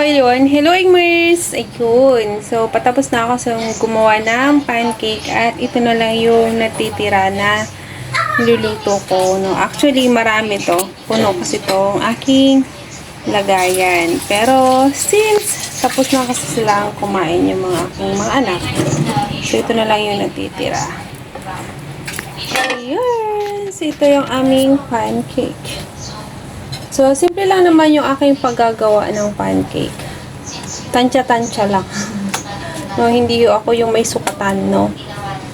ayun. Hello, Igmers! Ayun. So, patapos na ako sa gumawa ng pancake at ito na lang yung natitira na luluto ko. No? Actually, marami to. Puno kasi to ang aking lagayan. Pero, since tapos na kasi sila kumain yung mga aking mga anak, so ito na lang yung natitira. Ayun. So, ito yung aming pancake. So, simple lang naman yung aking paggagawa ng pancake. Tansya-tansya lang. no, hindi ako yung may sukatan, no.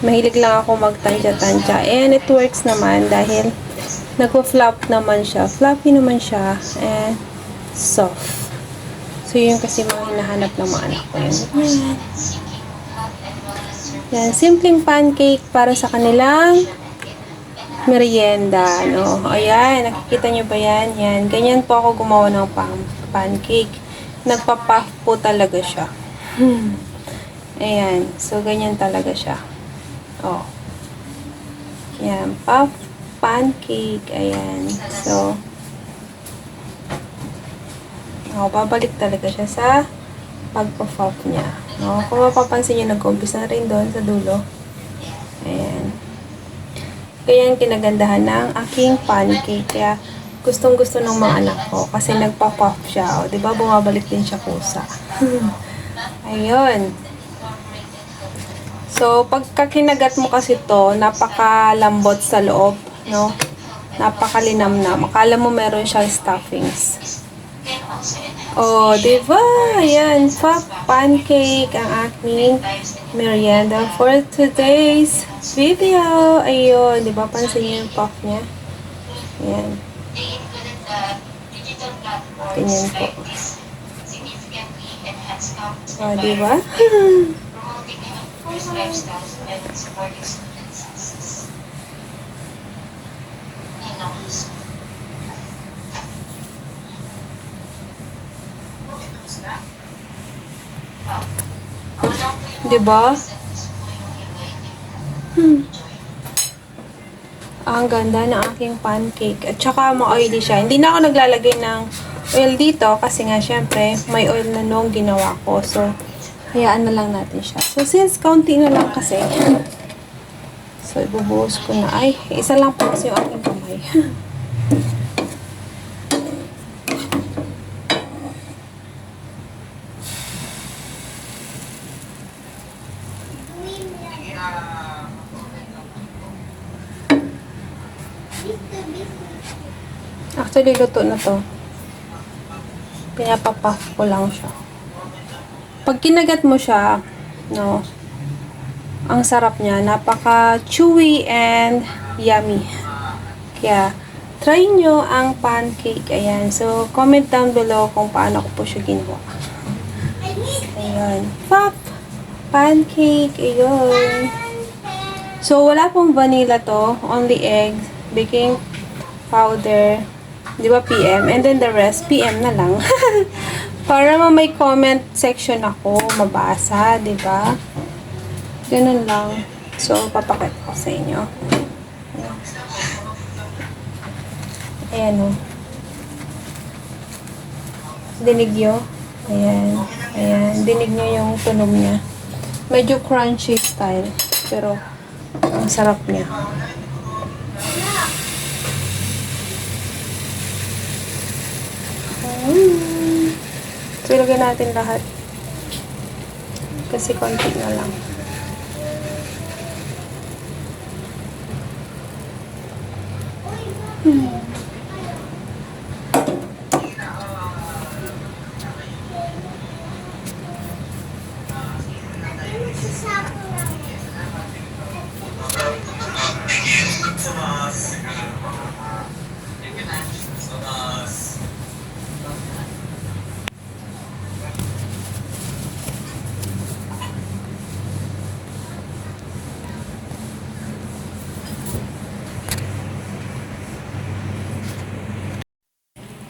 Mahilig lang ako magtansya-tansya. And it works naman dahil nagpo-flop naman siya. Floppy naman siya. And soft. So, yun kasi mga hinahanap ng mga anak ko. Yan. Yan, simpleng pancake para sa kanilang merienda, no? Ayan, nakikita nyo ba yan? Yan, ganyan po ako gumawa ng pan pancake. Nagpa-puff po talaga siya. Ayan, so ganyan talaga siya. Oh. Yan, puff pancake. Ayan, so oh, babalik talaga siya sa pagpa-puff niya. No? Kung mapapansin nyo, nag-umpisa na rin doon sa dulo. Ayan. Kaya yung kinagandahan ng aking pancake. Kaya gustong gusto ng mga anak ko kasi nagpa-puff siya. O, di ba bumabalik din siya kusa. Ayun. So, pagka kinagat mo kasi to, napakalambot sa loob, no? Napakalinamnam. Akala mo meron siyang stuffings. Oh, di ba? Ayan, pa pancake ang aking merienda for today's video. Ayun, di ba? Pansin niyo yung puff niya? Ayan. Ganyan po. Oh, di ba? Di ba? Hmm. Ang ganda ng aking pancake. At saka ma-oily siya. Hindi na ako naglalagay ng oil dito kasi nga syempre may oil na nung ginawa ko. So, hayaan na lang natin siya. So, since kaunti na lang kasi, so, ibubuhos ko na. Ay, isa lang po kasi yung aking kamay. Actually, luto na to. Pinapapuff ko lang siya. Pag kinagat mo siya, no, ang sarap niya. Napaka-chewy and yummy. Kaya, try nyo ang pancake. Ayan. So, comment down below kung paano ko po siya ginawa. Ayan. Pop! Pancake. Ayun. So, wala pong vanilla to. Only egg, baking powder, di ba PM? And then the rest, PM na lang. Para ma may comment section ako, mabasa, di ba? Ganun lang. So, papakit ko sa inyo. Ayan o. Dinig nyo? Ayan. Ayan. Dinig nyo yung tunog niya. Medyo crunchy style. Pero, ang sarap niya. Mm. Natin lahat. Kasi konti na lang. Hmm.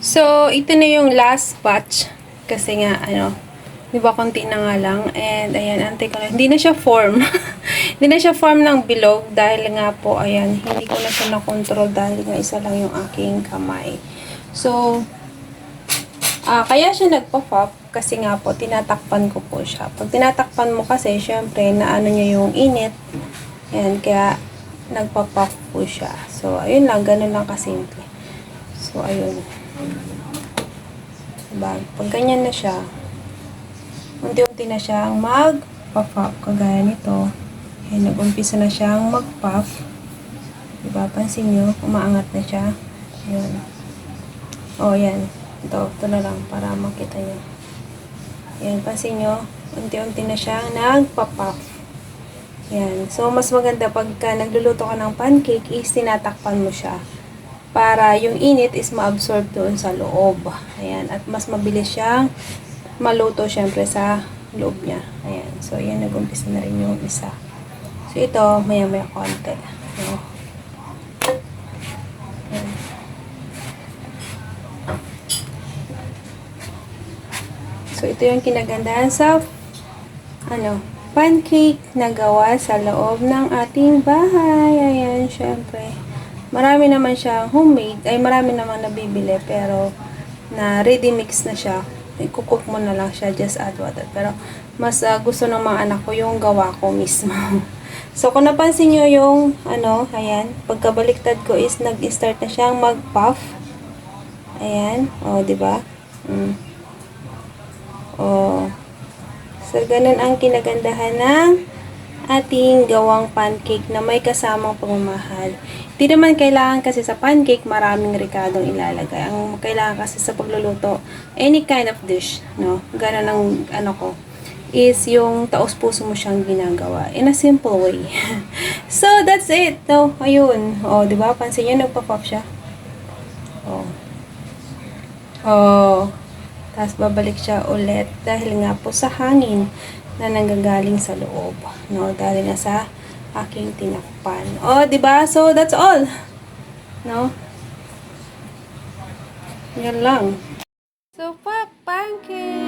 So, ito na yung last batch. Kasi nga, ano, di ba, konti na nga lang. And, ayan, antay ko na. Hindi na siya form. hindi na siya form ng bilog. Dahil nga po, ayan, hindi ko na siya na-control dahil nga isa lang yung aking kamay. So, Ah, kaya siya nagpa-pop kasi nga po, tinatakpan ko po siya. Pag tinatakpan mo kasi, syempre, naano niya yung init. Ayan, kaya nagpa-pop po siya. So, ayun lang, ganun lang kasimple. So, ayun. Diba? Pag ganyan na siya, unti-unti na siyang mag-pop, kagaya nito. Ayan, nag-umpisa na siyang mag-puff. Diba? Pansin nyo, umaangat na siya. Ayan. O, oh, yan. Ito, ito na lang para makita nyo. Ayan, pansin nyo, unti-unti na siyang nagpa-puff. Yan. So, mas maganda pagka nagluluto ka ng pancake is tinatakpan mo siya. Para yung init is ma-absorb doon sa loob. Ayan. At mas mabilis siyang maluto syempre sa loob niya. Ayan. So, yan. Nag-umpisa na rin yung isa. So, ito, maya-maya konti. Ayan. Ayan. So, ito yung kinagandahan sa ano, pancake na gawa sa loob ng ating bahay. Ayan, syempre. Marami naman siyang homemade. Ay, marami naman nabibili. Pero, na ready mix na siya. Ikukook mo na lang siya. Just add water. Pero, mas ah, gusto ng mga anak ko yung gawa ko mismo. so, kung napansin nyo yung, ano, ayan, pagkabaliktad ko is nag-start na siyang mag-puff. Ayan. O, di ba? Mm. O, So, ganun ang kinagandahan ng ating gawang pancake na may kasamang pagmamahal. Hindi naman kailangan kasi sa pancake maraming ricadong ilalagay. Ang kailangan kasi sa pagluluto, any kind of dish, no? Ganun ang ano ko is yung taos puso mo siyang ginagawa in a simple way. so, that's it. No, ayun. O, di ba? Pansin niyo, nagpa-pop siya. Oh. Oh. Tapos babalik siya ulit dahil nga po sa hangin na nanggagaling sa loob. No, dahil nga sa aking tinakpan. Oh, 'di ba? So that's all. No? Yan lang. So, pa pancake.